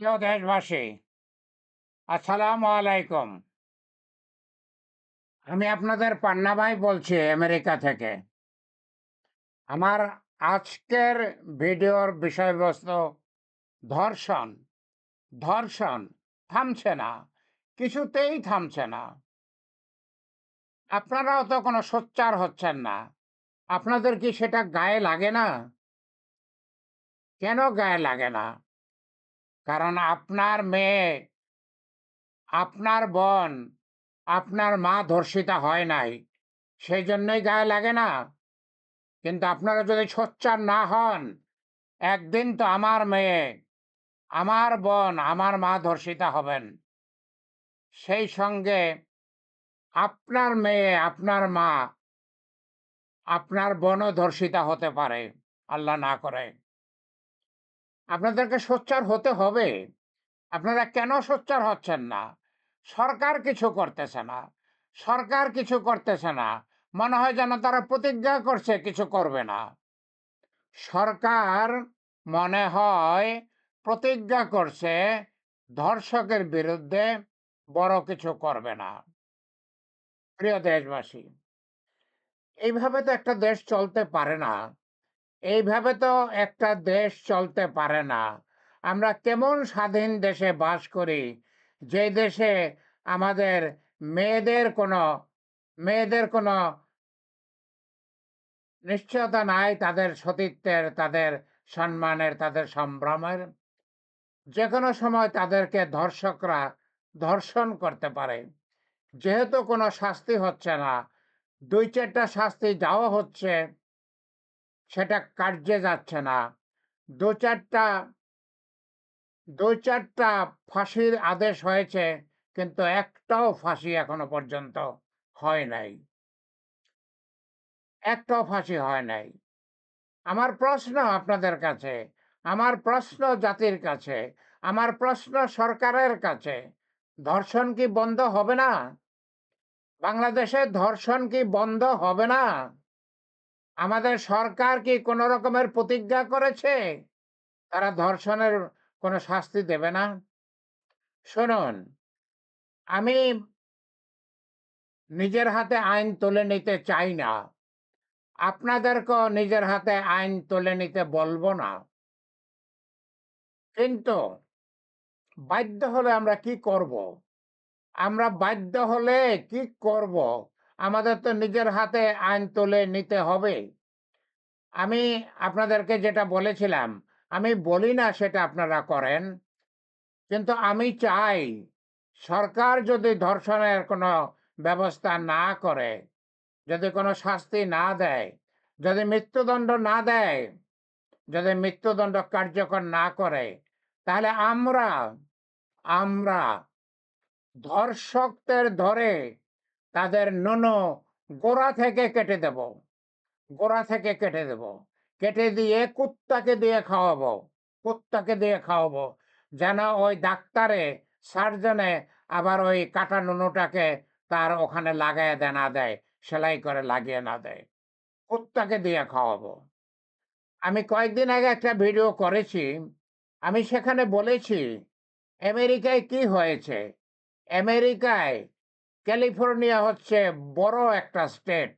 প্রিয় দেশবাসী, আসসালামু আলাইকুম। আমি আপনাদের পান্না ভাই বলছি আমেরিকা থেকে। আমার আজকের ভিডিওর বিষয়বস্তু ধর্ষণ। ধর্ষণ থামছে না, কিছুতেই থামছে না। আপনারাও তো কোনো সোচ্চার হচ্ছেন না। আপনাদের কি সেটা গায়ে লাগে না? কেন গায়ে লাগে না? কারণ আপনার মেয়ে, আপনার বোন, আপনার মা ধর্ষিতা হয় নাই। সেই জন্যই গায়ে লাগে না। কিন্তু আপনারা যদি সোচ্চার না হন, একদিন তো আমার মেয়ে, আমার বোন, আমার মা ধর্ষিতা হবেন। সেই সঙ্গে আপনার মেয়ে, আপনার মা, আপনার বোনও ধর্ষিতা হতে পারে, আল্লাহ না করে। আপনাদেরকে সোচ্চার হতে হবে। আপনারা কেন সোচ্চার হচ্ছেন না? সরকার কিছু করতেছে না। সরকার কিছু করতেছে না। মনে হয় যেন তারা প্রতিজ্ঞা করছে, কিছু করবে না। সরকার মনে হয় প্রতিজ্ঞা করছে, ধর্ষকের বিরুদ্ধে বড় কিছু করবে না। প্রিয় দেশবাসী, এইভাবে তো একটা দেশ চলতে পারে না। এইভাবে তো একটা দেশ চলতে পারে না। আমরা কেমন স্বাধীন দেশে বাস করি? যে দেশে আমাদের মেয়েদের কোনো মেয়েদের কোনো নিশ্চয়তা নাই তাদের সতীত্বের, তাদের সম্মানের, তাদের সম্ভ্রমের। যে কোনো সময় তাদেরকে ধর্ষকরা ধর্ষণ করতে পারে। যেহেতু কোনো শাস্তি হচ্ছে না দুই চারটা শাস্তি যাওয়া হচ্ছে সেটা কার্যে যাচ্ছে না। দু চারটা দু চারটা ফাঁসির আদেশ হয়েছে, কিন্তু একটাও ফাঁসি এখনও পর্যন্ত হয় নাই। একটাও ফাঁসি হয় নাই। আমার প্রশ্ন আপনাদের কাছে, আমার প্রশ্ন জাতির কাছে, আমার প্রশ্ন সরকারের কাছে, ধর্ষণ কি বন্ধ হবে না? বাংলাদেশে ধর্ষণ কি বন্ধ হবে না? আমাদের সরকার কি কোন রকমের প্রতিজ্ঞা করেছে? তারা ধর্ষণের কোনো শাস্তি দেবে না? শুনুন, আমি নিজের হাতে আইন তুলে নিতে চাই না। আপনাদেরকেও নিজের হাতে আইন তুলে নিতে বলব না। কিন্তু বাধ্য হলে আমরা কি করব? আমরা বাধ্য হলে কি করব? আমাদের তো নিজের হাতে আইন তুলে নিতে হবে। আমি আপনাদেরকে যেটা বলেছিলাম, আমি বলি না সেটা আপনারা করেন, কিন্তু আমি চাই সরকার যদি ধর্ষণের কোনো ব্যবস্থা না করে, যদি কোনো শাস্তি না দেয়, যদি মৃত্যুদণ্ড না দেয়, যদি মৃত্যুদণ্ড কার্যকর না করে, তাহলে আমরা আমরা ধর্ষকদের ধরে তাদের নুনো, গোড়া থেকে কেটে দেব। গোড়া থেকে কেটে দেব। কেটে দিয়ে কুত্তাকে দিয়ে খাওয়াবো। কুত্তাকে দিয়ে খাওয়াবো। যেন ওই ডাক্তারে, সার্জনে আবার ওই কাটা নুনুটাকে তার ওখানে লাগাইয়া দেয়, না দেয়, সেলাই করে লাগিয়ে না দেয়। কুত্তাকে দিয়ে খাওয়াবো। আমি কয়েকদিন আগে একটা ভিডিও করেছি। আমি সেখানে বলেছি, আমেরিকায় কি হয়েছে? আমেরিকায় ক্যালিফোর্নিয়া হচ্ছে বড় একটা স্টেট।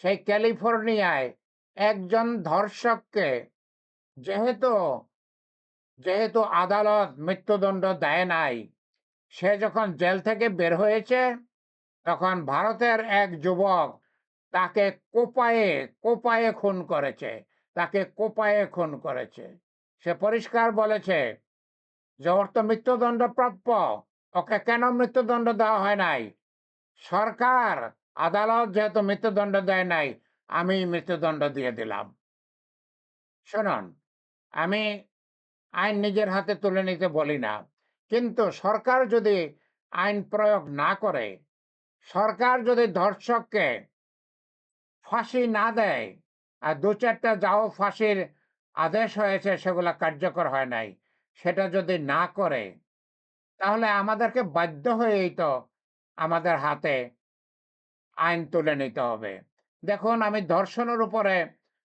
সেই ক্যালিফোর্নিয়ায় একজন ধর্ষককে যেহেতু যেহেতু আদালত মৃত্যুদণ্ড দেয় নাই, সে যখন জেল থেকে বের হয়েছে, তখন ভারতের এক যুবক তাকে কোপায়ে কোপায়ে খুন করেছে, তাকে কোপায়ে খুন করেছে। সে পরিষ্কার বলেছে যে ওর তো মৃত্যুদণ্ড প্রাপ্য ওকে কেন মৃত্যুদণ্ড দেওয়া হয় নাই? সরকার, আদালত যেহেতু মৃত্যুদণ্ড দেয় নাই, আমি মৃত্যুদণ্ড দিয়ে দিলাম। শুনুন, আমি আইন নিজের হাতে তুলে নিতে বলি না, কিন্তু সরকার যদি আইন প্রয়োগ না করে, সরকার যদি ধর্ষককে ফাঁসি না দেয়, আর দু চারটা যাও ফাঁসির আদেশ হয়েছে সেগুলো কার্যকর হয় নাই, সেটা যদি না করে, তাহলে আমাদেরকে বাধ্য হয়েই তো আমাদের হাতে আইন তুলে নিতে হবে দেখুন আমি ধর্ষণের উপরে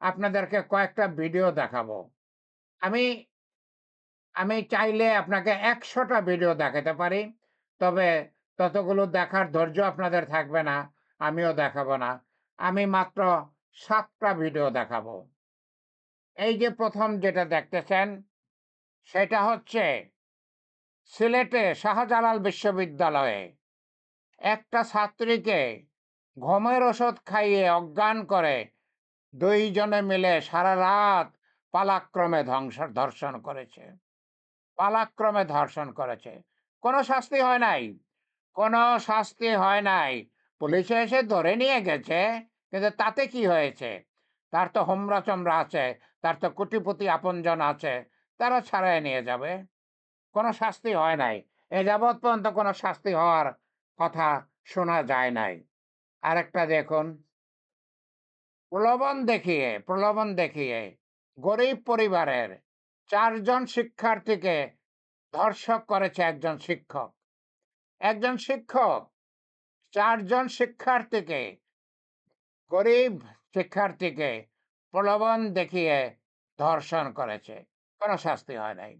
আপনাদেরকে কয়েকটা ভিডিও দেখাবো আমি আমি চাইলে আপনাকে একশোটা ভিডিও দেখাতে পারি। তবে ততগুলো দেখার ধৈর্য আপনাদের থাকবে না। আমিও দেখাবো না। আমি মাত্র সাতটা ভিডিও দেখাবো। এই যে প্রথম যেটা দেখতেছেন, সেটা হচ্ছে সিলেটে শাহজালাল বিশ্ববিদ্যালয়ে একটা ছাত্রীকে ঘুমের ওষুধ খাইয়ে অজ্ঞান করে দুইজনে মিলে সারা রাত পালাক্রমে ধ্বংস, ধর্ষণ করেছে। পালাক্রমে ধর্ষণ করেছে। কোনো শাস্তি হয় নাই। কোনো শাস্তি হয় নাই। পুলিশে এসে ধরে নিয়ে গেছে। কিন্তু তাতে কি হয়েছে? তার তো হোমরা-চোমরা আছে। তার তো কোটিপতি আপনজন আছে। তারা ছাড়াইয়া নিয়ে যাবে। কোনো শাস্তি হয় নাই। এ যাবৎ পর্যন্ত কোনো শাস্তি হওয়ার কথা শোনা যায় নাই। আরেকটা দেখুন। প্রলোভন দেখিয়ে প্রলোভন দেখিয়ে গরিব পরিবারের ৪ জন শিক্ষার্থীকে ধর্ষক করেছে একজন শিক্ষক। একজন শিক্ষক ৪ জন শিক্ষার্থীকে, গরিব শিক্ষার্থীকে প্রলোভন দেখিয়ে ধর্ষণ করেছে। কোনো শাস্তি হয় নাই।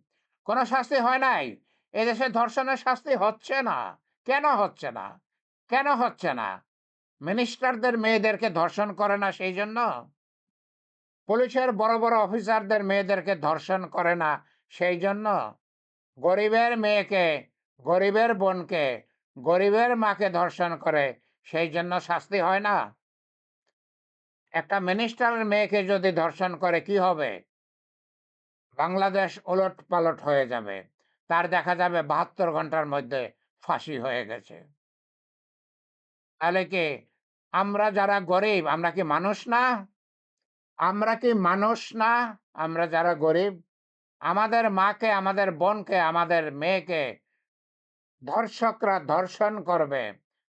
কোনো শাস্তি হয় নাই। এদেশে ধর্ষণের শাস্তি হচ্ছে না। কেন হচ্ছে না? কেন হচ্ছে না? মিনিস্টারদের মেয়েদেরকে ধর্ষণ করে না সেই জন্য পুলিশের বড়, বড় অফিসারদের মেয়েদেরকে ধর্ষণ করে না সেই জন্য গরিবের মেয়েকে, গরিবের বোনকে, গরিবের মাকে ধর্ষণ করে সেই জন্য শাস্তি হয় না? একটা মিনিস্টারের মেয়েকে যদি ধর্ষণ করে কি হবে? বাংলাদেশ ওলট পালট হয়ে যাবে। তার দেখা যাবে ৭২ ঘণ্টার মধ্যে ফাঁসি হয়ে গেছে। তাহলে কি আমরা যারা গরিব আমরা কি মানুষ না? আমরা কি মানুষ না? আমরা যারা গরিব? আমাদের মাকে, আমাদের বোনকে, আমাদের মেয়েকে ধর্ষকরা ধর্ষণ করবে।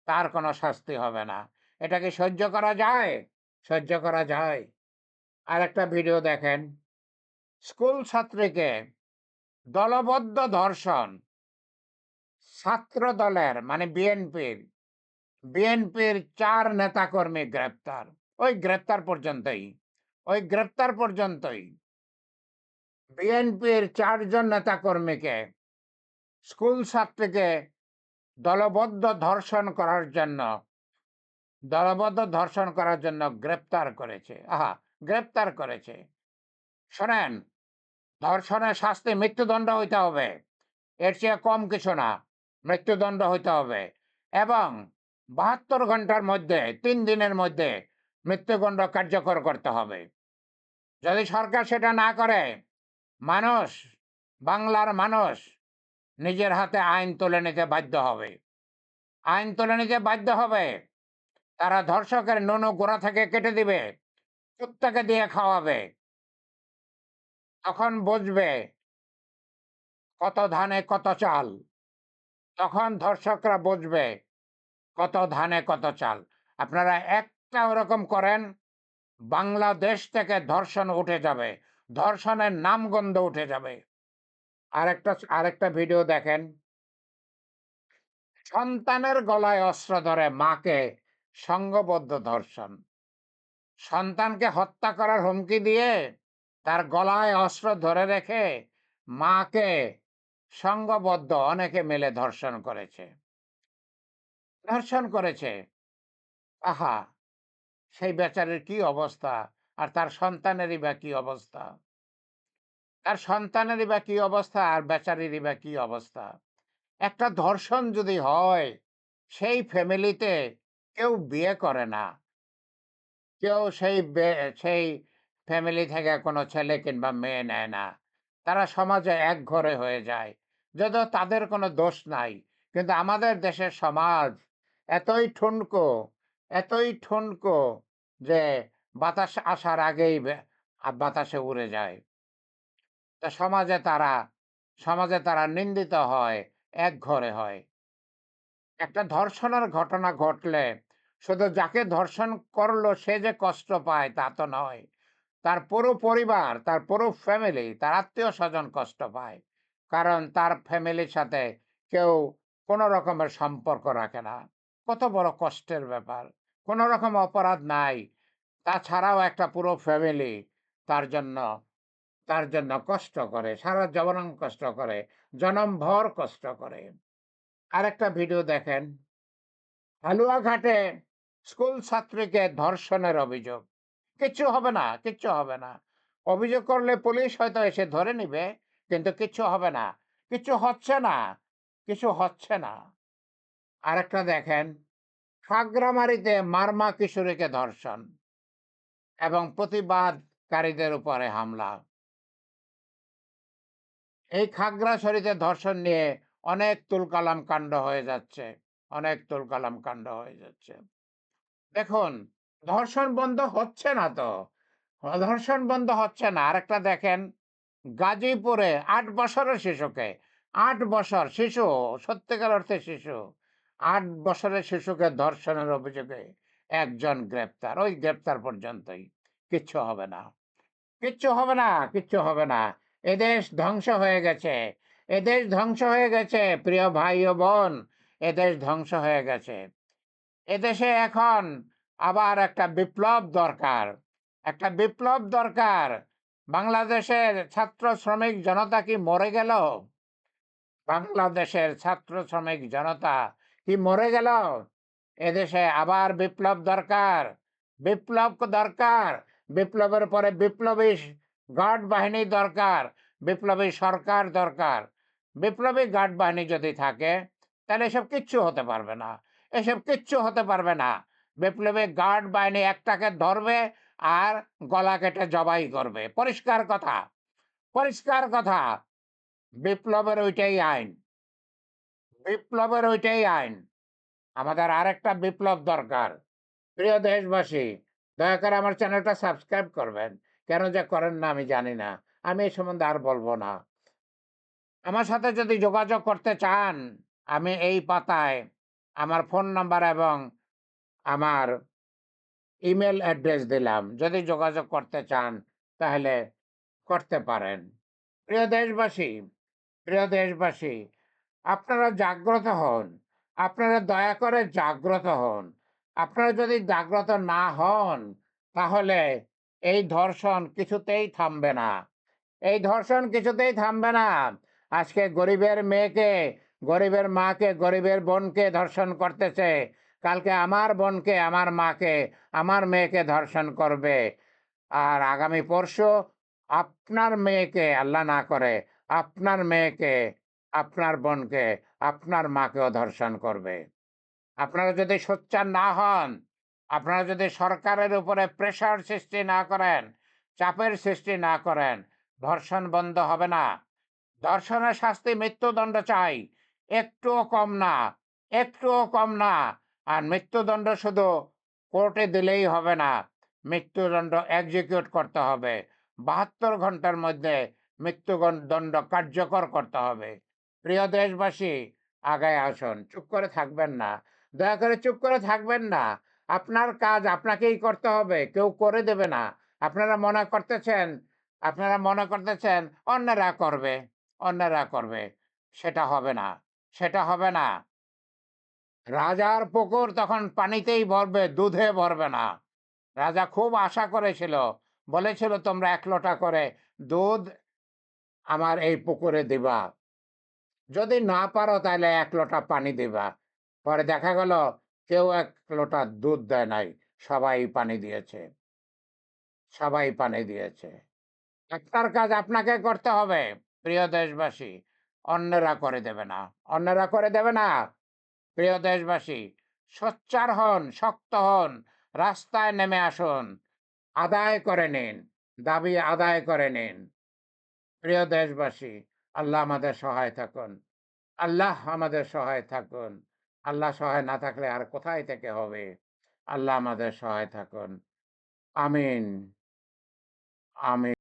তার কোনো শাস্তি হবে না। এটা কি সহ্য করা যায়? সহ্য করা যায়? আর একটা ভিডিও দেখেন। স্কুল ছাত্রীকে দলবদ্ধ ধর্ষণ। ছাত্র দলের মানে বিএনপির, বিএনপির ৪ নেতাকর্মী গ্রেপ্তার। ওই গ্রেপ্তার পর্যন্তই। ওই গ্রেপ্তার পর্যন্তই। বিএনপির ৪ জন নেতাকর্মীকে স্কুল ছাত্রীকে দলবদ্ধ ধর্ষণ করার জন্য দলবদ্ধ ধর্ষণ করার জন্য গ্রেপ্তার করেছে। আহা! গ্রেপ্তার করেছে। শোনেন, ধর্ষণের শাস্তি মৃত্যুদণ্ড হইতে হবে। এর চেয়ে কম কিছু না। মৃত্যুদণ্ড হইতে হবে এবং ৭২ ঘণ্টার মধ্যে তিন দিনের মধ্যে মৃত্যুদণ্ড কার্যকর করতে হবে। যদি সরকার সেটা না করে, মানুষ, বাংলার মানুষ নিজের হাতে আইন তুলে নিতে বাধ্য হবে। আইন তুলে নিতে বাধ্য হবে। তারা ধর্ষকের নুনু গোড়া থেকে কেটে দিবে। কুত্তাকে দিয়ে খাওয়াবে। তখন বুঝবে কত ধানে কত চাল। তখন ধর্ষকরা বুঝবে কত ধানে কত চাল। আপনারা একটা ওরকম করেন, বাংলাদেশ থেকে ধর্ষণ উঠে যাবে। ধর্ষণের নামগন্ধ উঠে যাবে। আরেকটা আরেকটা ভিডিও দেখেন। সন্তানের গলায় অস্ত্র ধরে মাকে সঙ্গবদ্ধ ধর্ষণ। সন্তানকে হত্যা করার হুমকি দিয়ে তার গলায় অস্ত্র ধরে রেখে মাকে সংঘবদ্ধ অনেকে মিলে ধর্ষণ করেছে। ধর্ষণ করেছে। আহা! সেই বেচারির কি অবস্থা? আর তার সন্তানেরই বা কি অবস্থা? তার সন্তানেরই বা কি অবস্থা? আর বেচারিরই বা কি অবস্থা? একটা ধর্ষণ যদি হয়, সেই ফ্যামিলিতে কেউ বিয়ে করে না। কেউ সেই সেই ফ্যামিলি থেকে কোনো ছেলে কিংবা মেয়ে নেয় না। তারা সমাজে একঘরে হয়ে যায়। যদিও তাদের কোনো দোষ নাই। কিন্তু আমাদের দেশের সমাজ এতই ঠুনকো, এতই ঠুনকো যে বাতাস আসার আগেই বাতাসে উড়ে যায়। তা সমাজে তারা সমাজে তারা নিন্দিত হয়, এক ঘরে হয়। একটা ধর্ষণের ঘটনা ঘটলে শুধু যাকে ধর্ষণ করল সে যে কষ্ট পায় তা তো নয়। তার পুরো পরিবার, তার পুরো ফ্যামিলি, তার আত্মীয় স্বজন কষ্ট পায়। কারণ তার ফ্যামিলির সাথে কেউ কোনো রকমের সম্পর্ক রাখে না। কত বড় কষ্টের ব্যাপার। কোনো রকম অপরাধ নাই। তাছাড়াও একটা পুরো ফ্যামিলি তার জন্য তার জন্য কষ্ট করে সারা জীবন কষ্ট করে জনমভর কষ্ট করে আরেকটা ভিডিও দেখেন হালুয়াঘাটে স্কুল ছাত্রীকে ধর্ষণের অভিযোগ কিচ্ছু হবে না, কিচ্ছু হবে না। অভিযোগ করলে পুলিশ হয়তো এসে ধরে নিবে, কিন্তু কিচ্ছু হবে না। কিছু হচ্ছে না, কিছু হচ্ছে না। আরেকটা দেখেন খাগড়ামারিতে মারমা কিশোরীকে ধর্ষণ এবং প্রতিবাদকারীদের উপরে হামলা। এই খাগড়াছড়িতে ধর্ষণ নিয়ে অনেক তুলকালাম কাণ্ড হয়ে যাচ্ছে, অনেক তুলকালাম কাণ্ড হয়ে যাচ্ছে। দেখুন ধর্ষণ বন্ধ হচ্ছে না তো? ধর্ষণ বন্ধ হচ্ছে না। আরেকটা দেখেন, গাজীপুরে আট বছরের শিশুকে, আট বছর শিশু, সত্যিকার অর্থে শিশু, আট বছরের শিশুকে ধর্ষণের অভিযোগে একজন গ্রেপ্তার। ওই গ্রেপ্তার পর্যন্তই। কিচ্ছু হবে না। কিচ্ছু হবে না, কিচ্ছু হবে না। এদেশ ধ্বংস হয়ে গেছে। এদেশ ধ্বংস হয়ে গেছে, প্রিয় ভাই ও বোন। এদেশ ধ্বংস হয়ে গেছে। এদেশে এখন আবার একটা বিপ্লব দরকার। একটা বিপ্লব দরকার। বাংলাদেশের ছাত্র শ্রমিক জনতা কি মরে গেল? বাংলাদেশের ছাত্র শ্রমিক জনতা কি মরে গেল? এদেশে আবার বিপ্লব দরকার। বিপ্লব দরকার। বিপ্লবের পরে বিপ্লবী গার্ড বাহিনী দরকার। বিপ্লবী সরকার দরকার। বিপ্লবী গার্ড বাহিনী যদি থাকে, তাহলে এসব কিচ্ছু হতে পারবে না। এসব কিচ্ছু হতে পারবে না। বিপ্লবী গার্ড বাহিনী একটাকে ধরবে আর গলা কেটে জবাই করবে। পরিষ্কার কথা পরিষ্কার কথা, বিপ্লবের ওইটাই আইন। বিপ্লবের ওইটাই আইন। আমাদের আরেকটা বিপ্লব দরকার। প্রিয় দেশবাসী, দয়া করে আমার চ্যানেলটা সাবস্ক্রাইব করবেন। কেন যে করেন না আমি জানি না। আমি এই সম্বন্ধে আর বলব না। আমার সাথে যদি যোগাযোগ করতে চান, আমি এই পাতায় আমার ফোন নাম্বার এবং আমার ইমেল অ্যাড্রেস দিলাম। যদি যোগাযোগ করতে চান, তাহলে করতে পারেন। প্রিয় দেশবাসী প্রিয় দেশবাসী, আপনারা জাগ্রত হন। আপনারা দয়া করে জাগ্রত হন। আপনারা যদি জাগ্রত না হন, তাহলে এই ধর্ষণ কিছুতেই থামবে না। এই ধর্ষণ কিছুতেই থামবে না। আজকে গরিবের মেয়েকে, গরিবের মাকে, গরিবের বোনকে ধর্ষণ করতেছে। কালকে আমার বোনকে, আমার মাকে, আমার মেয়েকে ধর্ষণ করবে। আর আগামী পরশু আপনার মেয়েকে, আল্লাহ না করে, আপনার মেয়েকে, আপনার বোনকে, আপনার মাকেও ধর্ষণ করবে। আপনারা যদি সোচ্চার না হন, আপনারা যদি সরকারের উপরে প্রেশার সৃষ্টি না করেন, চাপের সৃষ্টি না করেন, ধর্ষণ বন্ধ হবে না। ধর্ষণের শাস্তি মৃত্যুদণ্ড চাই। একটুও কম না, একটুও কম না। আর মৃত্যুদণ্ড শুধু কোর্টে দিলেই হবে না, মৃত্যুদণ্ড এক্সিকিউট করতে হবে। বাহাত্তর ঘণ্টার মধ্যে মৃত্যুদণ্ড কার্যকর করতে হবে। প্রিয় দেশবাসী, আগায় আসুন, চুপ করে থাকবেন না। দয়া করে চুপ করে থাকবেন না। আপনার কাজ আপনাকেই করতে হবে, কেউ করে দেবে না। আপনারা মনে করতেছেন, আপনারা মনে করতেছেন, অন্যরা করবে অন্যরা করবে। সেটা হবে না, সেটা হবে না। রাজার পুকুর তখন পানিতেই ভরবে, দুধে ভরবে না। রাজা খুব আশা করেছিল, বলেছিল, তোমরা এক লোটা করে দুধ আমার এই পুকুরে দিবা। যদি না পারো তাহলে এক লোটা পানি দিবা। পরে দেখা গেল, কেউ এক লোটা দুধ দেয় নাই, সবাই পানি দিয়েছে। সবাই পানি দিয়েছে। একটার কাজ আপনাকে করতে হবে, প্রিয় দেশবাসী, অন্যরা করে দেবে না। অন্যরা করে দেবে না প্রিয় দেশবাসী, সোচ্চার হন, শক্ত হন, রাস্তায় নেমে আসুন, আদায় করে নিন, দাবি আদায় করে নিন। প্রিয় দেশবাসী, আল্লাহ আমাদের সহায় থাকুন, আল্লাহ আমাদের সহায় থাকুন, আল্লাহ সহায় না থাকলে আর কোথায় থেকে হবে? আল্লাহ আমাদের সহায় থাকুন। আমিন। আমিন।